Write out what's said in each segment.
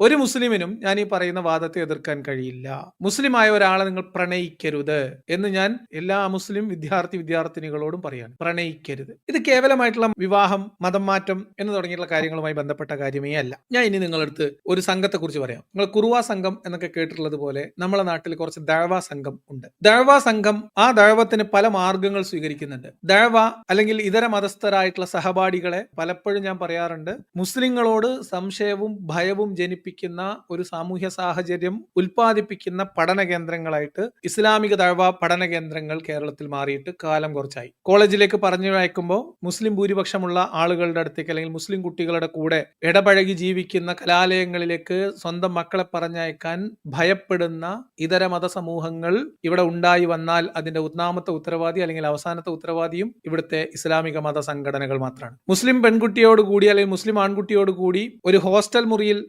ഒരു മുസ്ലിമിനും ഞാൻ ഈ പറയുന്ന വാദത്തെ എതിർക്കാൻ കഴിയില്ല. മുസ്ലിമായ ഒരാളെ നിങ്ങൾ പ്രണയിക്കരുത് എന്ന് ഞാൻ എല്ലാ മുസ്ലിം വിദ്യാർത്ഥി വിദ്യാർത്ഥിനികളോടും പറയാണ്. പ്രണയിക്കരുത്. ഇത് കേവലമായിട്ടുള്ള വിവാഹം മതം മാറ്റം എന്ന് തുടങ്ങിയിട്ടുള്ള കാര്യങ്ങളുമായി ബന്ധപ്പെട്ട കാര്യമേ അല്ല. ഞാൻ ഇനി നിങ്ങളടുത്ത് ഒരു സംഘത്തെ കുറിച്ച് പറയാം. നിങ്ങൾ കുറുവ സംഘം എന്നൊക്കെ കേട്ടിട്ടുള്ളത് പോലെ നമ്മളെ നാട്ടിൽ കുറച്ച് ദഴവ സംഘം ഉണ്ട്. ദഴവ സംഘം ആ ദഴവത്തിന് പല മാർഗങ്ങൾ സ്വീകരിക്കുന്നുണ്ട്. ദഴവ അല്ലെങ്കിൽ ഇതര മതസ്ഥരായിട്ടുള്ള സഹപാഠികളെ പലപ്പോഴും ഞാൻ പറയാറുണ്ട് മുസ്ലിങ്ങളോട് സംശയവും ഭയവും ജനിപ്പിക്കുന്ന ഒരു സാമൂഹ്യ സാഹചര്യം ഉൽപ്പാദിപ്പിക്കുന്ന പഠന കേന്ദ്രങ്ങളായിട്ട് ഇസ്ലാമിക തഴവ പഠന കേന്ദ്രങ്ങൾ കേരളത്തിൽ മാറിയിട്ട് കാലം കുറച്ചായി. കോളേജിലേക്ക് പറഞ്ഞു അയക്കുമ്പോൾ മുസ്ലിം ഭൂരിപക്ഷമുള്ള ആളുകളുടെ അടുത്തേക്ക് അല്ലെങ്കിൽ മുസ്ലിം കുട്ടികളുടെ കൂടെ ഇടപഴകി ജീവിക്കുന്ന കലാലയങ്ങളിലേക്ക് സ്വന്തം മക്കളെ പറഞ്ഞയക്കാൻ ഭയപ്പെടുന്ന ഇതര മതസമൂഹങ്ങൾ ഇവിടെ ഉണ്ടായി വന്നാൽ അതിന്റെ ഒന്നാമത്തെ ഉത്തരവാദി അല്ലെങ്കിൽ അവസാനത്തെ ഉത്തരവാദിയും ഇവിടുത്തെ ഇസ്ലാമിക മത സംഘടനകൾ മാത്രമാണ്. മുസ്ലിം പെൺകുട്ടിയോട് കൂടി അല്ലെങ്കിൽ മുസ്ലിം ആൺകുട്ടിയോട് കൂടി ഒരു ഹോസ്റ്റൽ മുറിയിൽ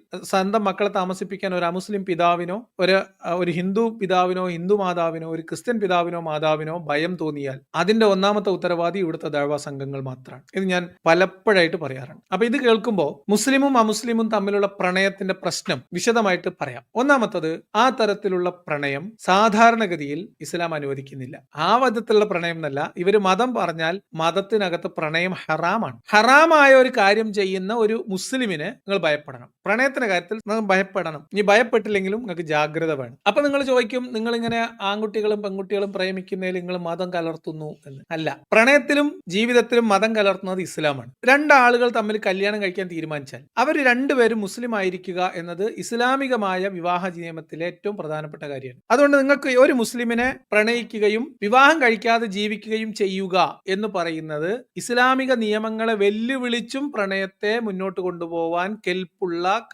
സ്വന്തം മക്കളെ താമസിപ്പിക്കാൻ ഒരു അമുസ്ലിം പിതാവിനോ ഒരു ഒരു ഹിന്ദു പിതാവിനോ ഹിന്ദു മാതാവിനോ ഒരു ക്രിസ്ത്യൻ പിതാവിനോ മാതാവിനോ ഭയം തോന്നിയാൽ അതിന്റെ ഒന്നാമത്തെ ഉത്തരവാദി ഇവിടുത്തെ ദഴവ സംഘങ്ങൾ മാത്രമാണ്. ഇത് ഞാൻ പലപ്പോഴായിട്ട് പറയാറുണ്ട്. അപ്പൊ ഇത് കേൾക്കുമ്പോൾ മുസ്ലിമും അമുസ്ലിമും തമ്മിലുള്ള പ്രണയത്തിന്റെ പ്രശ്നം വിശദമായിട്ട് പറയാം. ഒന്നാമത്തത് ആ തരത്തിലുള്ള പ്രണയം സാധാരണഗതിയിൽ ഇസ്ലാം അനുവദിക്കുന്നില്ല. ആ വിധത്തിലുള്ള പ്രണയം എന്നല്ല ഇവർ മതം പറഞ്ഞാൽ മതത്തിനകത്ത് പ്രണയം ഹറാമാണ്. ഹറാമായ ഒരു കാര്യം ചെയ്യുന്ന ഒരു മുസ്ലിമിന് നിങ്ങൾ ഭയപ്പെടണം. പ്രണയത്തിന്റെ കാര്യത്തിൽ നിങ്ങൾ ഭയപ്പെടണം. ഇനി ഭയപ്പെട്ടില്ലെങ്കിലും നിങ്ങൾക്ക് ജാഗ്രത വേണം. അപ്പൊ നിങ്ങൾ ചോദിക്കും നിങ്ങൾ ഇങ്ങനെ ആൺകുട്ടികളും പെൺകുട്ടികളും പ്രേമിക്കുന്നതിൽ നിങ്ങൾ മതം കലർത്തുന്നു എന്ന്. അല്ല. പ്രണയത്തിലും ജീവിതത്തിലും മതം കലർത്തുന്നത് ഇസ്ലാമാണ്. രണ്ടാളുകൾ തമ്മിൽ കല്യാണം കഴിക്കാൻ തീരുമാനിച്ചാൽ. അവർ രണ്ടുപേരും മുസ്ലിം ആയിരിക്കുക എന്നത് ഇസ്ലാമികമായ വിവാഹ നിയമത്തിലെ ഏറ്റവും പ്രധാനപ്പെട്ട കാര്യമാണ്. അതുകൊണ്ട് നിങ്ങൾക്ക് ഒരു മുസ്ലിമിനെ പ്രണയിക്കുകയും വിവാഹം കഴിക്കാതെ ജീവിക്കുകയും ചെയ്യുക എന്ന് പറയുന്നത് ഇസ്ലാമിക നിയമങ്ങളെ വെല്ലുവിളിച്ചും പ്രണയത്തെ മുന്നോട്ട് കൊണ്ടുപോവാൻ കെൽപ്പുള്ള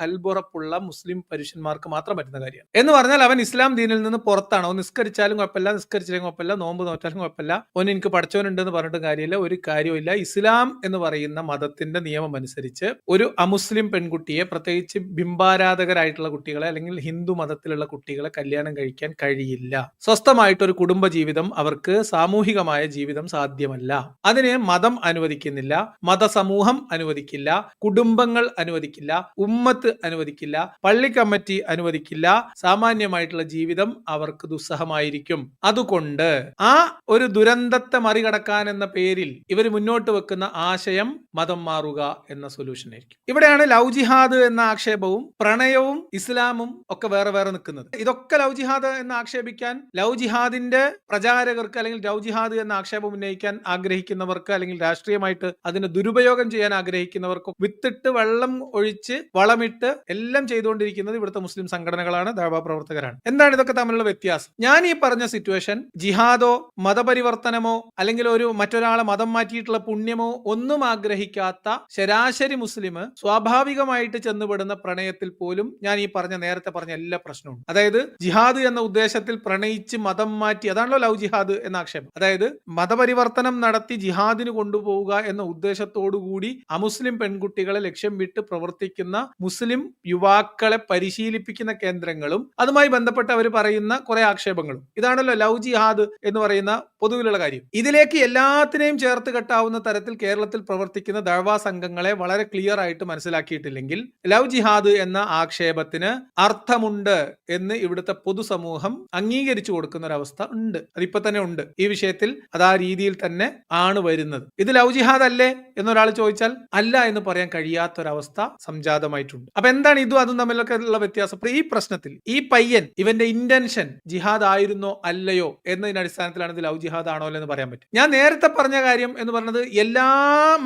കൽബുറപ്പുള്ള മുസ്ലിം പരുഷന്മാർക്ക് മാത്രം പറ്റുന്ന കാര്യമാണ്. എന്ന് പറഞ്ഞാൽ അവൻ ഇസ്ലാം ദീനിൽ നിന്ന് പുറത്താണ്? അവൻ നിസ്കരിച്ചാലും കുഴപ്പമില്ല നിസ്കരിച്ചാലും കുഴപ്പമില്ല നോമ്പ് നോറ്റാലും കുഴപ്പമില്ല. അവൻ എനിക്ക് പഠിച്ചവനുണ്ട് എന്ന് പറഞ്ഞിട്ട് കാര്യമില്ല ഒരു കാര്യമില്ല ഇസ്ലാം എന്ന് പറയുന്ന മതത്തിന്റെ നിയമം അനുസരിച്ച് ഒരു അമുസ്ലിം പെൺകുട്ടിയെ പ്രത്യേകിച്ച് ബിംബാരാധകരായിട്ടുള്ള കുട്ടികളെ അല്ലെങ്കിൽ ഹിന്ദു മതത്തിലുള്ള കുട്ടികളെ കല്യാണം കഴിക്കാൻ കഴിയില്ല. സ്വസ്ഥമായിട്ടൊരു കുടുംബ ജീവിതം അവർക്ക് സാമൂഹികമായ ജീവിതം സാധ്യമല്ല. അതിനെ മതം അനുവദിക്കുന്നില്ല മതസമൂഹം അനുവദിക്കില്ല കുടുംബങ്ങൾ അനുവദിക്കില്ല ഉമ്മത്ത് അനുവദിക്കില്ല. പള്ളി കമ്മിറ്റി അനുവദിക്കില്ല സാമാന്യമായിട്ടുള്ള ജീവിതം അവർക്ക് ദുസ്സഹമായിരിക്കും. അതുകൊണ്ട് ആ ഒരു ദുരന്തത്തെ മറികടക്കാൻ എന്ന പേരിൽ ഇവർ മുന്നോട്ട് വെക്കുന്ന ആശയം മതം മാറുക എന്ന സൊല്യൂഷൻ ആയിരിക്കും. ഇവിടെയാണ് ലവ് ജിഹാദ് എന്ന ആക്ഷേപവും പ്രണയവും ഇസ്ലാമും ഒക്കെ വേറെ വേറെ നിൽക്കുന്നത്. ഇതൊക്കെ ലവ് ജിഹാദ് എന്ന് ആക്ഷേപിക്കാൻ ലവ് ജിഹാദിന്റെ പ്രചാരകർക്ക് അല്ലെങ്കിൽ ലവ് ജിഹാദ് എന്ന ആക്ഷേപം ഉന്നയിക്കാൻ ആഗ്രഹിക്കുന്നവർക്ക് അല്ലെങ്കിൽ രാഷ്ട്രീയമായിട്ട് അതിന് ദുരുപയോഗം ചെയ്യാൻ ആഗ്രഹിക്കുന്നവർക്കും വിത്തിട്ട് വെള്ളം ഒഴിച്ച് വളമിട്ട് എല്ലാം ചെയ്തുകൊണ്ടിരിക്കുന്നത് ഇവിടുത്തെ മുസ്ലിം സംഘടനകളാണ് ദാവ പ്രവർത്തകരാണ്. എന്താണ് ഇതൊക്കെ തമ്മിലുള്ള വ്യത്യാസം? ഞാൻ ഈ പറഞ്ഞ സിറ്റുവേഷൻ ജിഹാദോ മതപരിവർത്തനമോ അല്ലെങ്കിൽ ഒരു മറ്റൊരാളെ മതം മാറ്റിയിട്ടുള്ള പുണ്യമോ ഒന്നും ആഗ്രഹിക്കാത്ത ശരാശരി മുസ്ലിം സ്വാഭാവികമായിട്ട് ചെന്നുപെടുന്ന പ്രണയത്തിൽ പോലും ഞാൻ ഈ പറഞ്ഞ നേരത്തെ പറഞ്ഞ എല്ലാ പ്രശ്നവും. അതായത് ജിഹാദ് എന്ന ഉദ്ദേശത്തിൽ പ്രണയിച്ച് മതം മാറ്റി അതാണല്ലോ ലവ് ജിഹാദ് എന്ന ആക്ഷേപം. അതായത് മതപരിവർത്തനം നടത്തി ജിഹാദിന് കൊണ്ടുപോവുക എന്ന ഉദ്ദേശത്തോടുകൂടി അമുസ്ലിം പെൺകുട്ടികളെ ലക്ഷ്യം വിട്ട് പ്രവർത്തിക്കുന്ന മുസ്ലിം യുവാക്കളെ പരിശീലിപ്പിക്കുന്ന കേന്ദ്രങ്ങളും അതുമായി ബന്ധപ്പെട്ട് അവർ പറയുന്ന കുറെ ആക്ഷേപങ്ങളും. ഇതാണല്ലോ ലവ് ജിഹാദ് എന്ന് പറയുന്ന പൊതുവിലുള്ള കാര്യം. ഇതിലേക്ക് എല്ലാത്തിനെയും ചേർത്ത് കെട്ടാവുന്ന തരത്തിൽ കേരളത്തിൽ പ്രവർത്തിക്കുന്ന ദഴവാ സംഘങ്ങളെ വളരെ ക്ലിയർ ആയിട്ട് മനസ്സിലാക്കിയിട്ടില്ലെങ്കിൽ ലവ് ജിഹാദ് എന്ന ആക്ഷേപത്തിന് അർത്ഥമുണ്ട് എന്ന് ഇവിടുത്തെ പൊതുസമൂഹം അംഗീകരിച്ചു കൊടുക്കുന്ന ഒരു അവസ്ഥ ഉണ്ട്. അതിപ്പോ തന്നെ ഉണ്ട്. ഈ വിഷയത്തിൽ അത് ആ രീതിയിൽ തന്നെ ആണ് വരുന്നത്. ഇത് ലവ് ജിഹാദ് അല്ലേ എന്നൊരാൾ ചോദിച്ചാൽ അല്ല എന്ന് പറയാൻ കഴിയാത്തൊരവസ്ഥ സംജാതമായിട്ടുണ്ട്. അപ്പൊ എന്താണ് ഇതും അതും തമ്മിലൊക്കെ ഉള്ള വ്യത്യാസം? ഈ പ്രശ്നത്തിൽ ഈ പയ്യൻ ഇവന്റെ ഇന്റൻഷൻ ജിഹാദ് ആയിരുന്നോ അല്ലയോ എന്നതിന്റെ അടിസ്ഥാനത്തിലാണ് ഇത് ലവ് ജിഹാദ് ആണോ എന്ന് പറയാൻ പറ്റും. ഞാൻ നേരത്തെ പറഞ്ഞ കാര്യം എന്ന് പറഞ്ഞത് എല്ലാ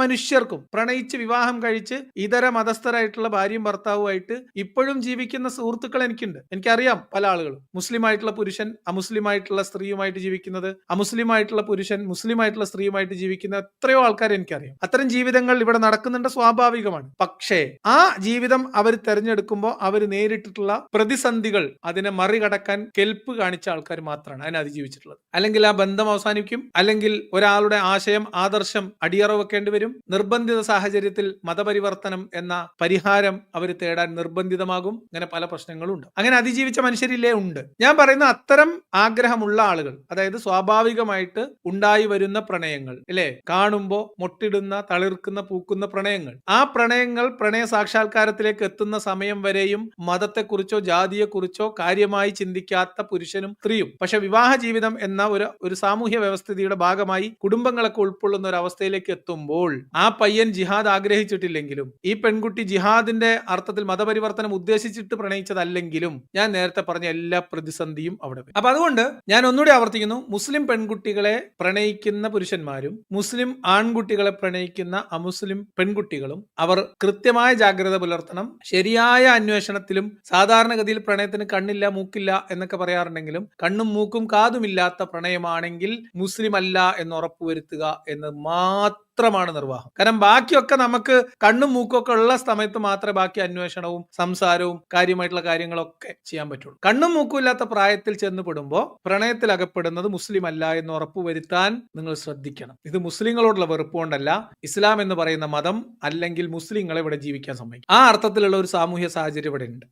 മനുഷ്യർക്കും പ്രണയിച്ച് വിവാഹം കഴിച്ച് ഇതര മതസ്ഥരായിട്ടുള്ള ഭാര്യയും ഭർത്താവുമായിട്ട് ഇപ്പോഴും ജീവിക്കുന്ന സുഹൃത്തുക്കൾ എനിക്കുണ്ട്. എനിക്കറിയാം പല ആളുകളും. മുസ്ലിം ആയിട്ടുള്ള പുരുഷൻ അമുസ്ലിം ആയിട്ടുള്ള സ്ത്രീയുമായിട്ട് ജീവിക്കുന്നത് അമുസ്ലിം ആയിട്ടുള്ള പുരുഷൻ മുസ്ലിം ആയിട്ടുള്ള സ്ത്രീയുമായിട്ട് ജീവിക്കുന്ന എത്രയോ ആൾക്കാർ എനിക്കറിയാം. അത്തരം ജീവിതങ്ങൾ ഇവിടെ നടക്കുന്നുണ്ട് സ്വാഭാവികമാണ്. പക്ഷേ ആ ജീവിതം അവർ തെരഞ്ഞെടുക്കുമ്പോൾ അവർ നേരിട്ടിട്ടുള്ള പ്രതിസന്ധികൾ അതിനെ മറികടക്കാൻ കെൽപ്പ് കാണിച്ച ആൾക്കാർ മാത്രമാണ് അതിനെ അതിജീവിച്ചിട്ടുള്ളത്. അല്ലെങ്കിൽ ആ ബന്ധം അവസാനിക്കും. അല്ലെങ്കിൽ ഒരാളുടെ ആശയം ആദർശം അടിയറവ് വെക്കേണ്ടി വരും നിർബന്ധിത സാഹചര്യത്തിൽ മതപരിവർത്തനം എന്ന പരിഹാരം അവർ തേടാൻ നിർബന്ധിതമാകും. അങ്ങനെ പല പ്രശ്നങ്ങളും ഉണ്ട് അങ്ങനെ അതിജീവിച്ച മനുഷ്യരില്ലേ? ഉണ്ട്. ഞാൻ പറയുന്ന അത്തരം ആഗ്രഹമുള്ള ആളുകൾ അതായത് സ്വാഭാവികമായിട്ട് ഉണ്ടായി വരുന്ന പ്രണയങ്ങൾ അല്ലേ? കാണുമ്പോൾ മൊട്ടിടുന്ന തളിർക്കുന്ന പൂക്കുന്ന പ്രണയങ്ങൾ. ആ പ്രണയങ്ങൾ പ്രണയ സാക്ഷാത്കാരത്തിലേക്ക് എത്തുന്ന സമയം വരെയും മതത്തെക്കുറിച്ചോ ജാതിയെക്കുറിച്ചോ കാര്യമായി ചിന്തിക്കാത്ത പുരുഷനും സ്ത്രീയും. പക്ഷെ വിവാഹ ജീവിതം എന്ന ഒരു ഒരു സാമൂഹ്യ വ്യവസ്ഥിതിയുടെ ഭാഗമായി കുടുംബങ്ങളൊക്കെ ഉൾക്കൊള്ളുന്ന ഒരു അവസ്ഥയിലേക്ക് എത്തുമ്പോൾ ആ പയ്യൻ ജിഹാദ് ആഗ്രഹിച്ചിട്ടില്ലെങ്കിലും ഈ പെൺകുട്ടി ജിഹാദിന്റെ അർത്ഥത്തിൽ മതപരിവർത്തനം ഉദ്ദേശിച്ചിട്ട് പ്രണയിച്ചതല്ലെങ്കിലും ഞാൻ നേരത്തെ പറഞ്ഞ എല്ലാ പ്രതിസന്ധിയും അവിടെ അപ്പൊ അതുകൊണ്ട് ഞാൻ ഒന്നുകൂടി ആവർത്തിക്കുന്നു. മുസ്ലിം പെൺകുട്ടികളെ പ്രണയിക്കുന്ന പുരുഷന്മാരും മുസ്ലിം ആൺകുട്ടികളെ പ്രണയിക്കുന്ന അമുസ്ലിം പെൺകുട്ടികളും അവർ കൃത്യമായ ജാഗ്രത പുലർത്തണം. ശരിയായ അന്വേഷണത്തിലും സാധാരണഗതിയിൽ പ്രണയത്തിന് കണ്ണില്ല മൂക്കില്ല എന്നൊക്കെ പറയാറുണ്ടെങ്കിലും കണ്ണും മൂക്കും കാതുമില്ലാത്ത പ്രണയമാണെങ്കിൽ മുസ്ലിം അല്ല എന്ന് ഉറപ്പുവരുത്തുക എന്ന് മാത്രമാണ് നിർവാഹം. കാരണം ബാക്കിയൊക്കെ നമുക്ക് കണ്ണും മൂക്കൊക്കെ ഉള്ള സമയത്ത് മാത്രമേ ബാക്കി അന്വേഷണവും സംസാരവും കാര്യമായിട്ടുള്ള കാര്യങ്ങളൊക്കെ ചെയ്യാൻ പറ്റുള്ളൂ. കണ്ണും മൂക്കും ഇല്ലാത്ത പ്രായത്തിൽ ചെന്നുപെടുമ്പോൾ പ്രണയത്തിൽ അകപ്പെടുന്നത് മുസ്ലിം അല്ല എന്ന് ഉറപ്പുവരുത്താൻ നിങ്ങൾ ശ്രദ്ധിക്കണം. ഇത് മുസ്ലിങ്ങളോടുള്ള വെറുപ്പ് കൊണ്ടല്ല ഇസ്ലാം എന്ന് പറയുന്ന മതം അല്ലെങ്കിൽ മുസ്ലിങ്ങളെ ഇവിടെ ജീവിക്കാൻ സമ്മതിക്കും. ആ അർത്ഥത്തിലുള്ള ഒരു സാമൂഹ്യ സാഹചര്യം ഇവിടെ ഉണ്ട്